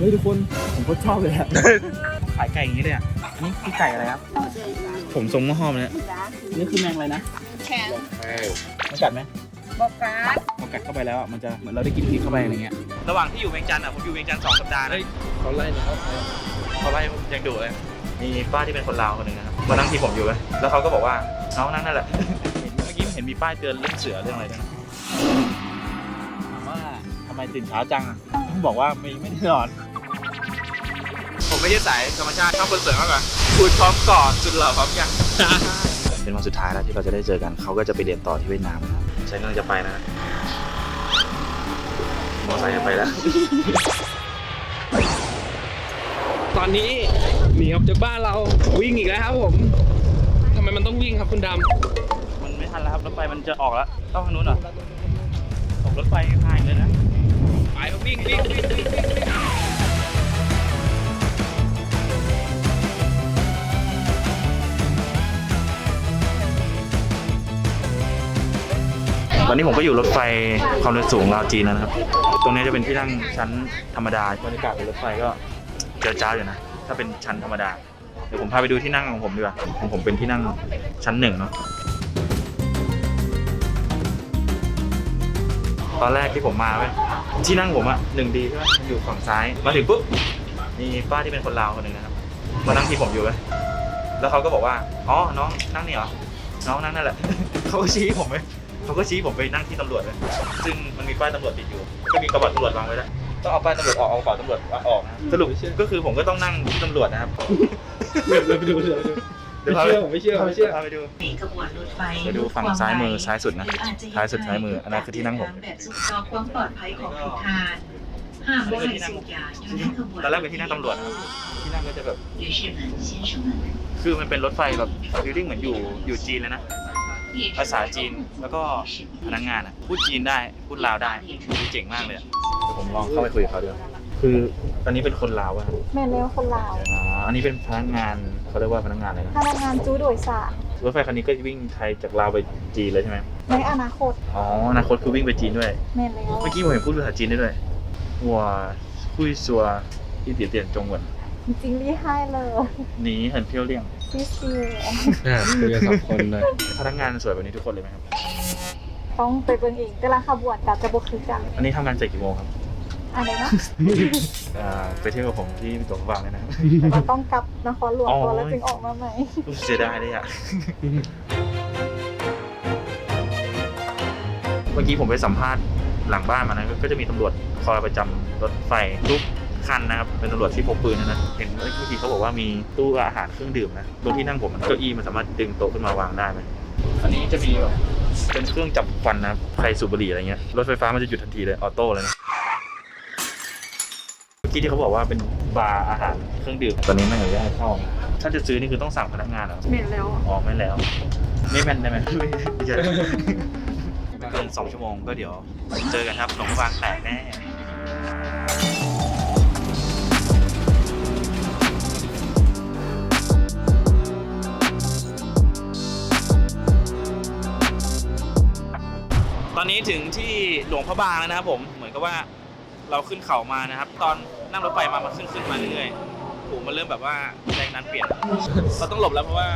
เฮ้ยทุกคนผมก็ชอบเลยอะขายไก่อย่างนี้เลยอะนี่คือไก่อะไรครับ ผมทรงหม้อห้อมเนี่ยนี่คือแมงอะไรนะแข็งมันกัดไหมบอกการ์ดพอกัดเข้าไปแล้วอะมันจะเหมือนเราได้กินพริกเข้าไปอะไรเงี้ย ระหว่างที่อยู่เวียงจันทร์อะผมอยู่เวียงจันทร์สองสัปดาห์นะเขาไล่นะครับเขาไล่ผมยังดุเลย มีป้าที่เป็นคนลาวคนหนึ่งนะครับมานั่งที่ผมอยู่เลยแล้วเขาก็บอกว่าน้องนั่งนั่นแหละ เมื่อกี้เห็นมีป้ายเตือนเรื่องเสือเรื่องอะไรด้วยนะถามว่าทำไมตื่นเช้าจังอะต้องบอกว่าไม่ไม่ได้นอน ผมไม่ใช่สายธรรมชาติชอบคนสวยมากกว่าคุณพร้อมก่อนสุดหล่อพร้อมยังเป็นวันสุดท้ายแล้วที่เราจะได้เจอกันเขาก็จะไปเรียนต่อที่เวียดนามนะครับฉันกำลังจะไปนะมอไซค์จะไปแล้ว ตอนนี้หนีออกจากบ้านเราวิ่งอีกแล้วครับผมทำไมมันต้องวิ่งครับคุณดมันไม่ทันแล้วครับรถไฟมันจะออกแล้ว ต้องทางนู้นเหรอตกรถไฟพายเลยนะำไปครับวิ่งวิ่งวิ่งวิ่งวิ่งวิ่งตอนนี้ผมก็อยู่รถไฟความเร็วสูงลาวจีนแล้วนะครับ ตรงนี้จะเป็นที่นั่งชั้นธรรมดาบรรยากาศบนรถไฟก็เจอจ้าอยู่นะ ถ้าเป็นชั้นธรรมดา เดี๋ยวผมพาไปดูที่นั่งของผมดีกว่า ของผมเป็นที่นั่งชั้นหนึ่งเนาะ ตอนแรกที่ผมมาเว้ยที่นั่งผมอะหนึ่งดีใช่ไหมอยู่ฝั่งซ้าย มาถึงปุ๊บมีป้าที่เป็นคนลาวคนหนึ่งนะครับมานั่งที่ผมอยู่เลยแล้วเขาก็บอกว่า อ๋อ น้องนั่งนี่เหรอ น้องนั่งนั่นแหละ เขาก็ชี้ผมเลยเขาก็ชี้ผมไปนั่งที่ตำรวจเลย ซึ่งมันมีป้ายตำรวจติดอยู่ ก็มีกระบอกตำรวจวางไว้แล้วต้องเอาป้ายตำรวจออก เอากระเป๋าตำรวจออกนะ สรุปก็คือผมก็ต้องนั่งที่ตำรวจนะครับ เดี๋ยวไปดูเดี๋ยวไปดู ไม่เชื่อผมไม่เชื่อไม่เชื่อ พาไปดู ขบวนรถไฟ ไปดูฝั่งซ้ายมือซ้ายสุดนะซ้ายสุดซ้ายมืออันนั้นคือที่นั่งผม แบบสุขภาพความปลอดภัยของทุกทานห้ามว่าให้สูบยาอยู่ในขบวน ตอนแรกเป็นที่นั่งตำรวจนะครับที่นั่งก็จะแบบ 女士们先生们 คือมันเป็นรถไฟแบบฟีลลิ่งเหมือนอยู่อยู่จีนเลยนะ ภาษาจีนแล้วก็พนักงานอ่ะพูดจีนได้พูดลาวได้คือเจ๋งมากเลยอะเดี๋ยวผมลองเข้าไปคุยกับเขาดู คือตอนนี้เป็นคนลาวอะครับแม่นแล้วคนลาวอ่าอันนี้เป็นพนักงานเขาเรียกว่าพนักงานอะไรนะพนักงานจูโดยสารรถไฟคันนี้ก็วิ่งไทยจากลาวไปจีนเลยใช่ไหมในอนาคตอ๋ออนาคตคือวิ่งไปจีนด้วย แม่นแล้วเมื่อกี้ผมเห็นพูดภาษาจีนได้ด้วยวัวคุยซัวอีเตียเตียนจงหวนจริงๆลี่ให้เลยหนีเหินเพี้ยวเลี่ยง ซีซีอ่าคุยกันสองคนเลยพนักงานสวยแบบนี้ทุกคนเลยไหมครับ ต้องไปเบิ่งเองแต่ละขบวนกับจะบกคือกัน อันนี้ทำงานเสร็จกี่โมงครับ อะไรนะอ่าไปเที่ยวกับผมที่ตัวกวางเลยนะครับ แต่ว่าต้องกลับนครหลวงอ๋อก่อนแล้วจึงออกมาใหม่ เสียดายเลยอะ เมื่อกี้ผมไปสัมภาษณ์หลังบ้านมานะก็จะมีตำรวจคอยประจำรถไฟทุกคันนะครับ เป็นตำรวจที่พกปืนนะนะเห็นเมื่อกี้เขาบอกว่ามีตู้อาหารเครื่องดื่มนะตรงที่นั่งผมมันเก้าอี้มันสามารถดึงโต๊ะขึ้นมาวางได้ไหมอันนี้จะมีแบบเป็นเครื่องจับควันนะครับใครสูบบุหรี่อะไรเงี้ยรถไฟฟ้ามันจะหยุดทันทีเลยออโต้เลยนะเมื่อ กี้ที่เขาบอกว่าเป็นบาร์อาหารเครื่องดื่มตอนนี้ไม่อนุญาตให้เข้าถ้าจะซื้อนี่คือต้องสั่งพนักงานเหรอแม่นแล้วอ๋อไม่แล้ว ไม่แม่นได้ไหมไม่ไม่ใช่ไม่เกินสองชั่วโมงก็เดี๋ยวเจอกันครับหนองวางแตกแน่ตอนนี้ถึงที่หลวงพระบางแล้วนะครับผมเหมือนกับว่าเราขึ้นเขามานะครับ ตอน นั่งรถไฟมามันขึ้นขึ้นมาเรื่อยๆผมมันเริ่มแบบว่าแรงดันเปลี่ยน เราต้องหลบแล้วเพราะว่า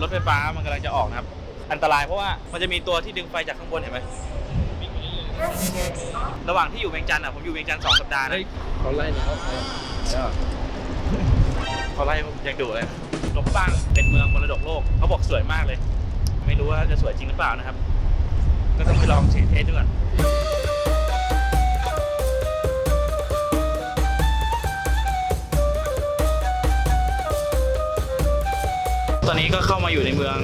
รถไฟฟ้ามันกำลังจะออกนะครับ อันตรายเพราะว่ามันจะมีตัวที่ดึงไฟจากข้างบนเห็นไหมวิ่งไปเรื่อยๆระหว่างที่อยู่เวียงจันทร์อะผมอยู่เวียงจันทร์สองสัปดาห์นะเฮ้ยเขาไล่นะครับเขาไล่ผมยังดุเลยหลวงพระบางเป็นเมืองมรดกโลกเขาบอกสวยมากเลย ไม่รู้ว่าจะสวยจริงหรือเปล่านะครับ ก็ต้องไปลองเทสดูก่อน ตอนนี้ก็เข้ามาอยู่ในเมือง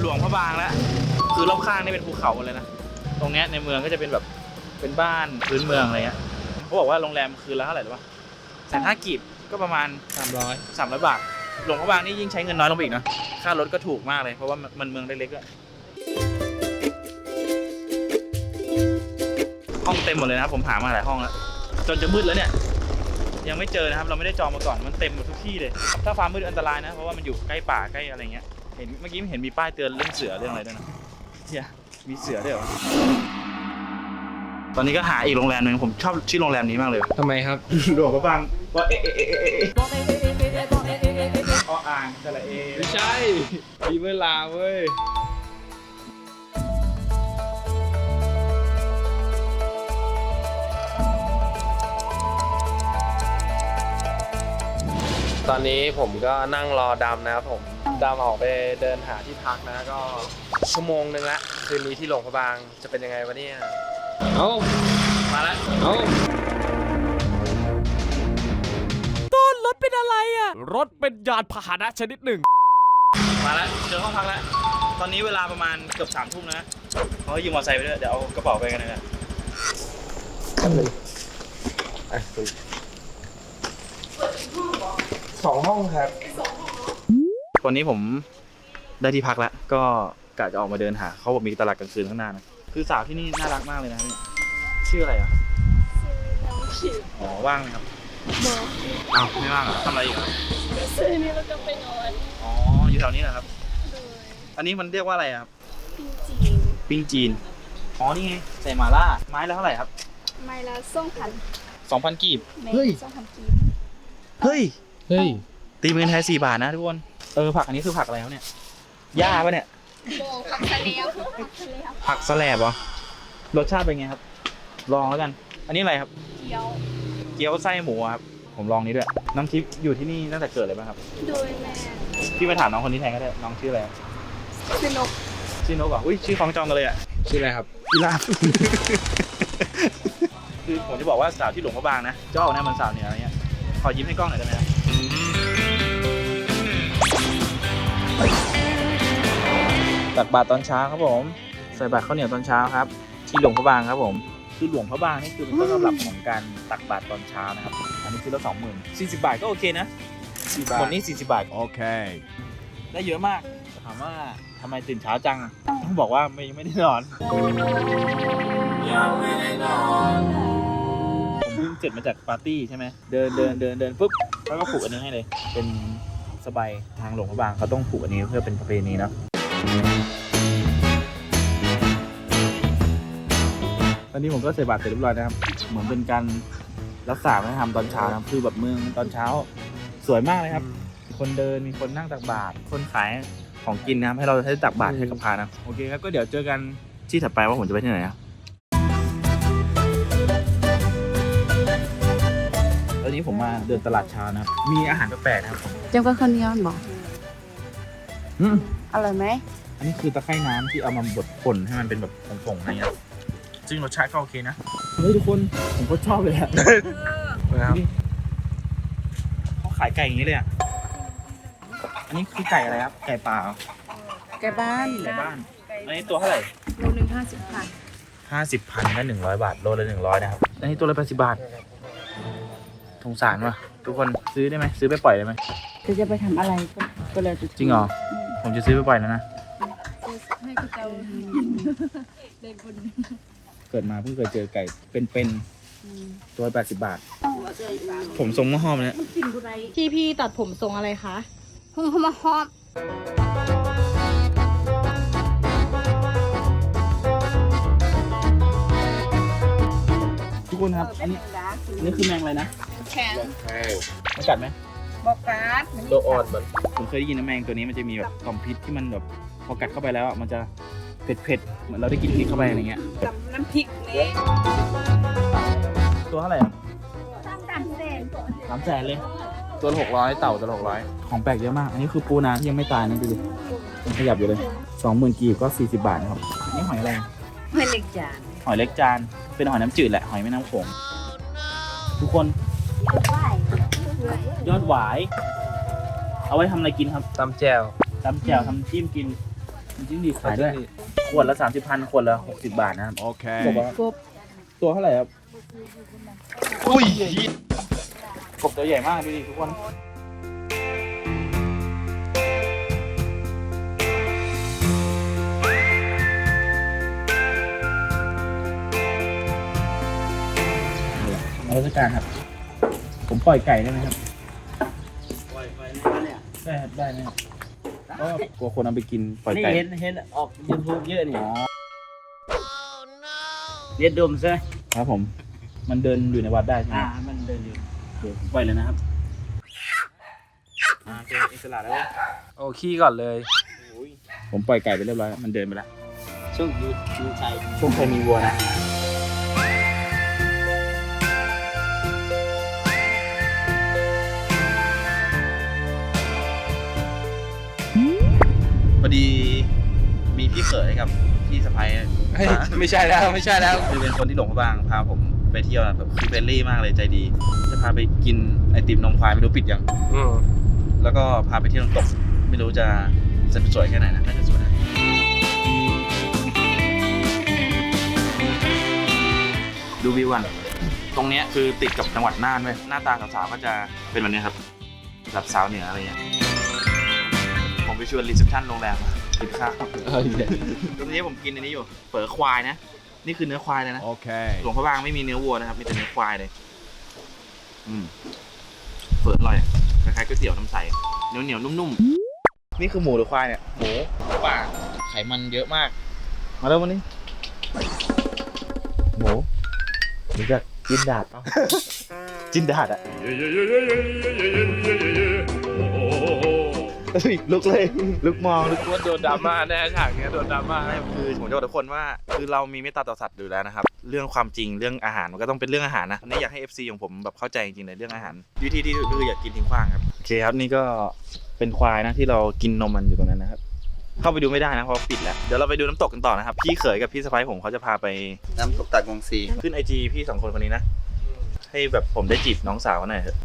หลวงพระบางแล้ว คือรอบข้างนี่เป็นภูเขาเลยนะ ตรงเนี้ยในเมืองก็จะเป็นแบบเป็นบ้านพื้นเมืองอะไรเงี้ยเขาบอกว่าโรงแรมคืนละเท่าไหร่หรือวะแสนห้ากีบก็ประมาณสามร้อยสามร้อยบาท หลวงพระบางนี่ยิ่งใช้เงินน้อยลงไปอีกนะ ค่ารถก็ถูกมากเลย เพราะว่ามันเมืองเล็กๆอะห้องเต็มหมดเลยนะครับ ผมหามาหลายห้องแล้ว จนจะมืดแล้วเนี่ย ยังไม่เจอนะครับ เราไม่ได้จองมาก่อน มันเต็มหมดทุก ที่เลย ถ้าฟ้ามืดอันตรายนะ เพราะว่ามันอยู่ใกล้ป่าใกล้อะไรเงี้ย เห็นเมื่อกี้เห็นมีป้ายเตือนเรื่องเสือเรื่องอะไรด้วยนะเฮียมีเสือด้วยเหรอ ตอนนี้ก็หาอีกโรงแรมหนึ่งผมชอบชื่อโรงแรมนี้มากเลยทำไมครับ หลวงพระบางว่าเอ๊ะเอ๊ะเอ๊ะเอ๊ะเอ๊ะออ่างสระเอ ไม่ใช่มีเวลาเว้ย ตอนนี้ผมก็นั่งรอดำนะครับผมดำออกไปเดินหาที่พักนะก็ชั่วโมงหนึ่งละคืนนี้ที่หลวงพระบางจะเป็นยังไงวะเนี่ยเอามาแล้วเอารถเป็นอะไรอะ รถเป็นยานพาหนะชนิดหนึ่ง มาแล้วเจอห้องพักแล้ว ตอนนี้เวลาประมาณเกือบสามทุ่มนะเขายืมมอเตอร์ไซค์ไปด้วยเดี๋ยวเอากระเป๋าไปกันนะ สองห้องครับวันนี้ผมได้ที่พักแล้ว ก็กะจะออกมาเดินหา เขาบอกมีตลาดกลางคืนข้างหน้านะ คือสาวที่นี่น่ารักมากเลยนะครับเนี่ยชื่ออะไรอะครับอ๋อว่างไหมครับอ้าวไม่ว่างเหรอทำอะไรอยู่ครับซื้อนี่เราจะไปนอน อ๋อ อยู่แถวนี้เหรอครับ อันนี้มันเรียกว่าอะไรอะครับจริงปิ้งจีน อ๋อ นี่ไง ใส่หมาล่า ไม้ละเท่าไหร่ครับ ไม่ละส่งพันสองพันกีบเมเฮ้ยส่งพันกีบ เฮ้ย เฮ้ย ตีมือไทยสี่บาทนะทุกคน เออผักอันนี้คือผักอะไรครับเนี่ย หญ้าปะเนี่ย โบผักทะเลผักทะเลผักสแลบเหรอ รสชาติเป็นไงครับ ลองแล้วกัน อันนี้อะไรครับ เกี๊ยว เกี๊ยวไส้หมูอะครับ ผมลองนี้ด้วย น้ำทิพย์อยู่ที่นี่ตั้งแต่เกิดเลยป่ะครับ โดยแม่พี่ไปถามน้องคนนี้แทนก็ได้ น้องชื่ออะไรครับคือนกชื่อนกเหรออุ้ยชื่อของจองกันเลยอะชื่ออะไรครับกีฬาฟคือผมจะบอกว่าสาวที่หลวงพระบางนะเจ้าหน้ามันสาวเหนืออะไรเงี้ย ขอยิ้มให้กล้องหน่อยได้ไหมครับ ตักบาตรตอนเช้าครับผม ใส่บาตรข้าวเหนียวตอนเช้าครับ ที่หลวงพระบางครับผม คือหลวงพระบางนี่คือเป็นต้นตำรับของการตักบาตรตอนเช้านะครับ อันนี้คือละสองหมื่นสี่สิบบาทก็โอเคนะสี่บาทหมดนี้สี่สิบบาท โอเค ได้เยอะมากแต่ถามว่าทำไมตื่นเช้าจังอะต้องบอกว่าไม่ไม่ได้นอนผมเพิ่งเสร็จมาจากปาร์ตี้ใช่ไหม เดินเดินเดินเดินปุ๊บแล้วก็ผูกอันนี้ให้เลย เป็น สบายทางหลวงพระบางเขาต้องผูกอันนี้เพื่อเป็นประเพณีเนาะตอนนี้ผมก็ใส่บาตรเสร็จเรียบร้อยนะครับ เหมือนเป็นการรักษาวัฒนธรรมตอนเช้านะครับคือแบบเมืองตอนเช้าสวยมากเลยครับมีคนเดินมีคนนั่งตักบาตรคนขายของกินนะครับให้เราได้ตักบาตรให้กับพระนะโอเคครับก็เดี๋ยวเจอกันที่ถัดไปว่าผมจะไปที่ไหนครับ นนี้ผมมาเดินตลาดเช้านะครับมีอาหารแปลกๆนะครับผมเจ้าก็ข้าวเหนียวบอกอืมอร่อยไหมอันนี้คือตะไคร่น้ำที่เอามาบดป่นให้มันเป็นแบบผงๆอะไรเงี้ยซึ่งรสชาติก็โอเคนะเฮ้ยทุกคนผมก็ชอบเลยอะนะครับดูดิเขาขายไก่อย่างนี้เลยอะอันนี้คือไก่อะไรครับไก่ป่าเหรอแกบ้านไก่บ้านอันนี้ตัวเท่าไหร่โลหนึ่งห้าสิบบาทห้าสิบพันก็หนึ่งร้อยบาทโลละหนึ่งร้อยนะครับอันนี้ตัวละแปดสิบบาท สงสารว่ะ ทุกคนซื้อได้ไหมซื้อไปปล่อยได้ไหมจะจะไปทำอะไรก็ก็เลยจะจริงเหรอผมจะซื้อไปปล่อยแล้วนะให้เขาเจ้าได้บุญเกิดมาเพิ่งเคยเจอไก่เป็นๆตัวแปดสิบบาท ผมทรงมะฮอมเนี่ยพี่พี่ตัดผมทรงอะไรคะหุ่งมาฮอมทุกคนครับอันนี้อันนี้คือแมงอะไรนะ แข็งมันกัดไหมบอกการ์ดตัวอ่อนมันผมเคยได้ยินนะแมงตัวนี้มันจะมีแบบต่อมพิษที่มันแบบพอกัดเข้าไปแล้วอะมันจะเผ็ดเผ็ดๆเหมือนเราได้กินพริกเข้าไปอะไรเงี้ยกับน้ำพริกนี่ตัวเท่าไหร่อะสามแสนเลย ตัวหกร้อยเต่าตัวหกร้อยของแปลกเยอะมาก อันนี้คือปูนาที่ยังไม่ตายนะดูดิยังขยับอยู่เลยสองหมื่นกีบก็สี่สิบบาทนะครับอันนี่หอยอะไรไม่เล็กจาน หอยเล็กจาน เป็นหอยน้ำจืดแหละ หอยแม่น้ำโขงทุกคน ยอดหวาย เอาไว้ทำอะไรกินครับตำแจ่วทำแจ่วทำจิ้มกินทำจิ้มดีขายด้วยขวดละสามสิบพันขวดละหกสิบบาทนะครับโอเคบอกว่าตัวเท่าไหร่ครับ อุ้ยกบตัวใหญ่มากดูดิทุกคนนมัสการครับ ผมปล่อยไก่ได้ไหมครับปล่อยไป ได้ครับได้ไหมครับก็กลัวคนเอาไปกินปล่อยนี่ไก่เห็นเห็นออกยูทูบเยอะนี่อ๋อเรียนดมใช่ไหมครับผม มันเดินอยู่ในวัดได้ใช่ไหมอ่า มันเดินอยู่เดี๋ยวปล่อยเลยนะครับอ่าโอเคอิสระแล้วโอ้ขี้ก่อนเลยผมปล่อยไก่ไปเรียบร้อยแล้วมันเดินไปแล้ว ช่วงยูยูชัยช่วงเคยมีวัวนะ พี่เขยกับพี่สะพ้ายเฮ้ยไม่ใช่แล้วไม่ใช่แล้ว คือเป็นคนที่หลงพระบางพาผมไปเที่ยวนะแบบคือเฟรนลี่มากเลยใจดี จะพาไปกินไอติมนมควายไม่รู้ปิดยัง อืมแล้วก็พาไปเที่ยวน้ำตก ไม่รู้จะจะสวยแค่ไหนนะน่าจะสวยนะดูวิวกัน ตรงเนี้ยคือติดกับจังหวัดน่านเว้ยหน้าตาสาวๆก็จะเป็นแบบนี้ครับแบบสาวเหนืออะไรเงี้ยผมไปชวนรีเซพชันโรงแรมมา กินข้าวตรงนี้ผมกินอันนี้อยู่เฝอควายนะ นี่คือเนื้อควายเลยนะ โอเค หลวงพระบางไม่มีเนื้อวัวนะครับ มีแต่เนื้อควายเลย อืมเปิดอร่อยคล้ายๆก๋วยเตี๋ยวน้ำใส เหนียวเหนียวๆนุ่มๆ นี่คือหมูหรือควายเนี่ย หมูหรือป่าไขมันเยอะมาก มาแล้ววันนี้ หมูรู้จักจินดาดเปล่าจินดาดอะ เฮ้ยลุกเลย ลุกมองลุกว่าโดนดราม่าแน่ฉากเนี้ยโดนดราม่าไม่คือผมจะบอกทุกคนว่า คือเรามีเมตตาต่อสัตว์อยู่แล้วนะครับ เรื่องความจริงเรื่องอาหารมันก็ต้องเป็นเรื่องอาหารนะอันนี้อยากให้ FC ของผมแบบเข้าใจจริงๆในเรื่องอาหารวิธีที่ดีคืออย่ากินทิ้งขว้างครับโอเคครับนี่ก็เป็นควายนะที่เรากินนมมันอยู่ตรงนั้นนะครับเข้าไปดูไม่ได้นะเพราะปิดแล้วเดี๋ยวเราไปดูน้ำตกกันต่อนะครับพี่เขยกับพี่สะพ้ายผมเขาจะพาไปน้ำตกตักวงซีขึ้นไอจีพี่สองคนคนนี้นะให้แบบผมได้จีบน้องสาวเขาหน่อยเถอะ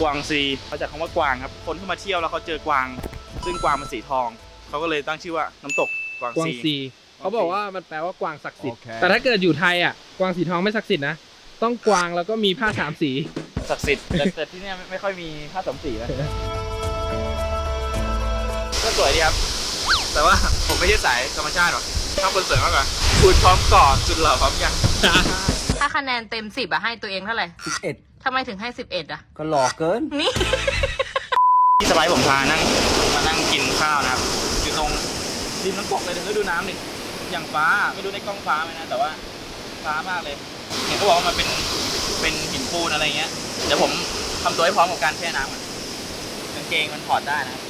กวางซีมาจากคำว่ากวางครับ คนที่มาเที่ยวแล้วเขาเจอกวาง ซึ่งกวางมันสีทอง เขาก็เลยตั้งชื่อว่าน้ำตกกวางกวางซี ซีเขาบอกว่ามันแปลว่ากวางศักดิ์สิทธิ์ โอเค แต่ถ้าเกิดอยู่ไทยอะ กวางสีทองไม่ศักดิ์สิทธิ์นะ ต้องกวางแล้วก็มีผ้าสามสี ศักดิ์สิทธิ์แต่แต่ที่เนี่ยไม่ไม่ค่อยมีผ้าสามสีนะก็สวยดีครับ แต่ว่าผมไม่ใช่สายธรรมชาติหรอกชอบคนสวยมากกว่าคุณพร้อมกอดสุดหล่อพร้อมยัง ถ้าคะแนนเต็มสิบอะให้ตัวเองเท่าไหร่สิบเอ็ดทำไมถึงให้สิบเอ็ดอะก็หล่อเกิน นี่พี่สบายผมพานั่งมานั่งกินข้าวนะครับอยู่ตรงริมน้ำตกเลยเดี๋ยวดูน้ำดิอย่างฟ้าไม่รู้ในกล้องฟ้าไหมนะแต่ว่าฟ้ามากเลย เห็นเขาบอกว่ามันเป็นเป็นหินปูนอะไรเงี้ยเดี๋ยวผมทำตัวให้พร้อมกับการแช่น้ำก่อนกางเกงมันถอดได้นะครับ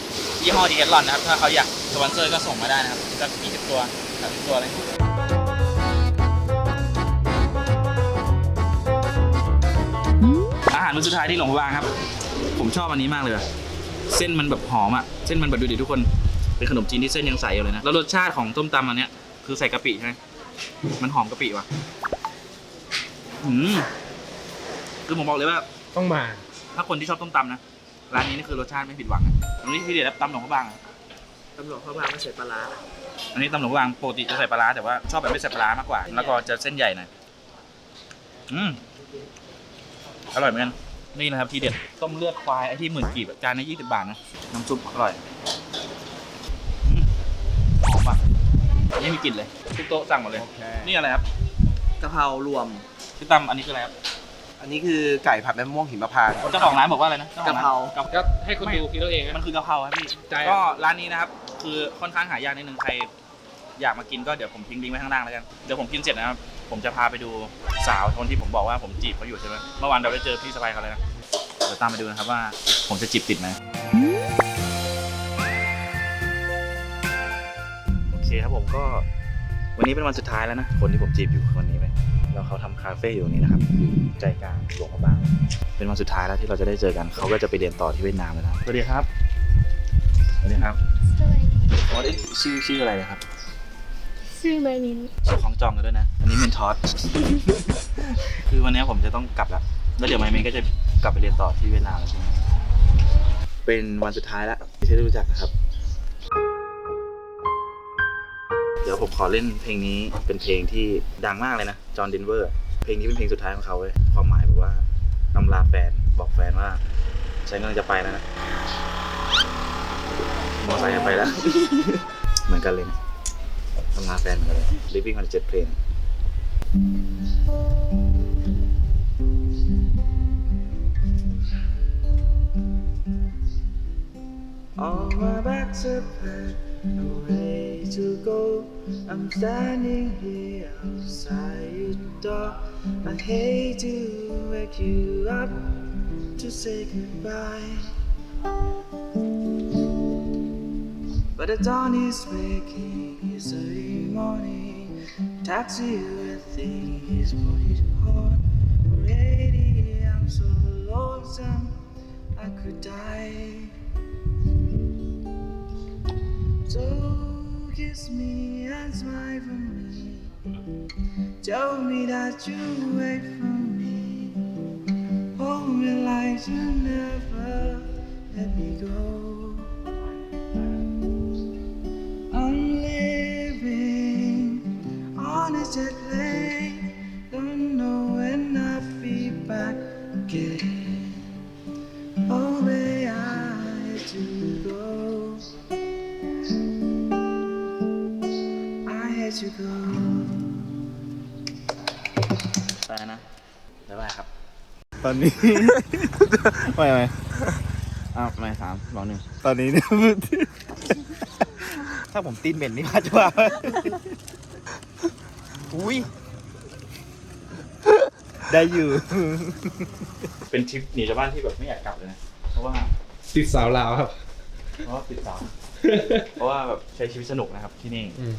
ยี่ห้อดีเอสลอนนะครับถ้าเขาอยากสปอนเซอร์ก็ส่งมาได้นะครับสักยี่สิบตัวสามสิบตัวเลยอาหา รมื้อสุดท้ายที่หลงพระบางครับ ผมชอบอันนี้มากเลยอะเส้นมันแบบหอมอะเส้นมันแบบดูดิทุกคนเป็นขนมจีนที่เส้นยังใสอยู่เลยนะแล้วรสชาติของต้มตำอันเนี้ยคือใส่กะปิใช่ไหมมันหอมกะปิว่ะอืมคือผมบอกเลยว่า ต้องมา ถ้าคนที่ชอบต้มตำนะร้านนี้นี่คือรสชาติไม่ผิดหวังอะอันนี้พี่เดียรับตำหลวงพระบางอะตำรวจเขาพามาใส่ปลาร้าอันนี้ตำหลวงพระบางปกติจะใส่ปลาร้าแต่ว่าชอบแบบไม่ใส่ปลาร้ามากกว่า แล้วก็จะเส้นใหญ่หน่อยอืมอร่อยเหมือนกัน นี่นะครับทีเด็ดต้มเลือดควายไอ้ที่หมื่นกีบอะจานละยี่สิบบาทนะน้ำซุปอร่อยอืมหอมอะนี่มีกลิ่นเลยทุกโต๊ะสั่งหมดเลยโอเคนี่อะไรครับกะเพรารวมพี่ตั้มอันนี้คืออะไรครับอันนี้คือไก่ผัดแม่มะม่วงหิมพานต์เจ้าของร้านบอกว่าอะไรนะจ้ของนกะเพรากะก็ให้คนดูคิดเอาเองมันอะคือกะเพราครับพี่ใช่ก็ร้านนี้นะครับ คือค่อนข้างหายากนิดนึงใครอยากมากินก็เดี๋ยวผมทิ้งลิงก์ไว้ข้างล่างแล้วกันเดี๋ยวผมกินเสร็จนะครับ ผมจะพาไปดูสาวคนที่ผมบอกว่าผมจีบเขาอยู่ใช่ไหมเมื่อวานเราได้เจอพี่สบายเขาเลยนะเดี๋ยวตามไปดูนะครับว่าผมจะจีบติดไหมโอเคครับผมก็วันนี้เป็นวันสุดท้ายแล้วนะ คนที่ผมจีบอยู่คือวันนี้ไปแล้วเขาทำคาเฟ่อยู่นี่นะครับอยู่ใจกลางหลวงพระบาง เป็นวันสุดท้ายแล้วที่เราจะได้เจอกัน เขาก็จะไปเรียนต่อที่เวียดนามแล้วนะสวัสดีครับสวัสดีครับอ๋อเอ๊ะชื่อชื่ออะไรนะครับ ชื่อเมลินชื่อของจองกันด้วยนะ อันนี้เมนทอส คือวันนี้ผมจะต้องกลับแล้วแล้วเดี๋ยวไมเมนก็จะกลับไปเรียนต่อที่เวียดนามแล้วใช่ไหมเป็นวันสุดท้ายแล้วที่ได้รู้จักนะครับ เดี๋ยวผมขอเล่นเพลงนี้เป็นเพลงที่ดังมากเลยนะ จอห์นดินเวอร์ เพลงนี้เป็นเพลงสุดท้ายของเขาเว้ย ความหมายแบบว่านำลาแฟน บอกแฟนว่าฉันกำลังจะไปแล้วนะมอไซค์จะไปแล้ว เหมือนกันเลยนะ ทำงานแฟนเลย Living on a Jet Plane ออกมา back to bed no way to go I'm standing here outside your door I hate to wake you up to say goodbye But the dawn is breaking, it's early morning. Taxi waiting, his body's hot. Already, I'm so lonesome, I could die. So kiss me and smile for me. Tell me that you wait for me. Hold me like you never let me go. On a jet plane. Don't know when I'll be back again. Oh, where I had to go. I had to go. ไปนะบ๊ายบายครับ ตอนนี้ ไม่ไม่อ้าวไม่สามสองหนึ่งตอนนี้เนี่ย ถ้าผมตีนเหม็นนี่พาจะว่า อุ้ย ได้อยู่ เป็นทริปหนีจากบ้านที่แบบไม่อยากกลับเลยนะ เพราะว่า ติดสาวลาวครับ เพราะว่าติดสาว เพราะว่าแบบใช้ชีวิตสนุกนะครับที่นี่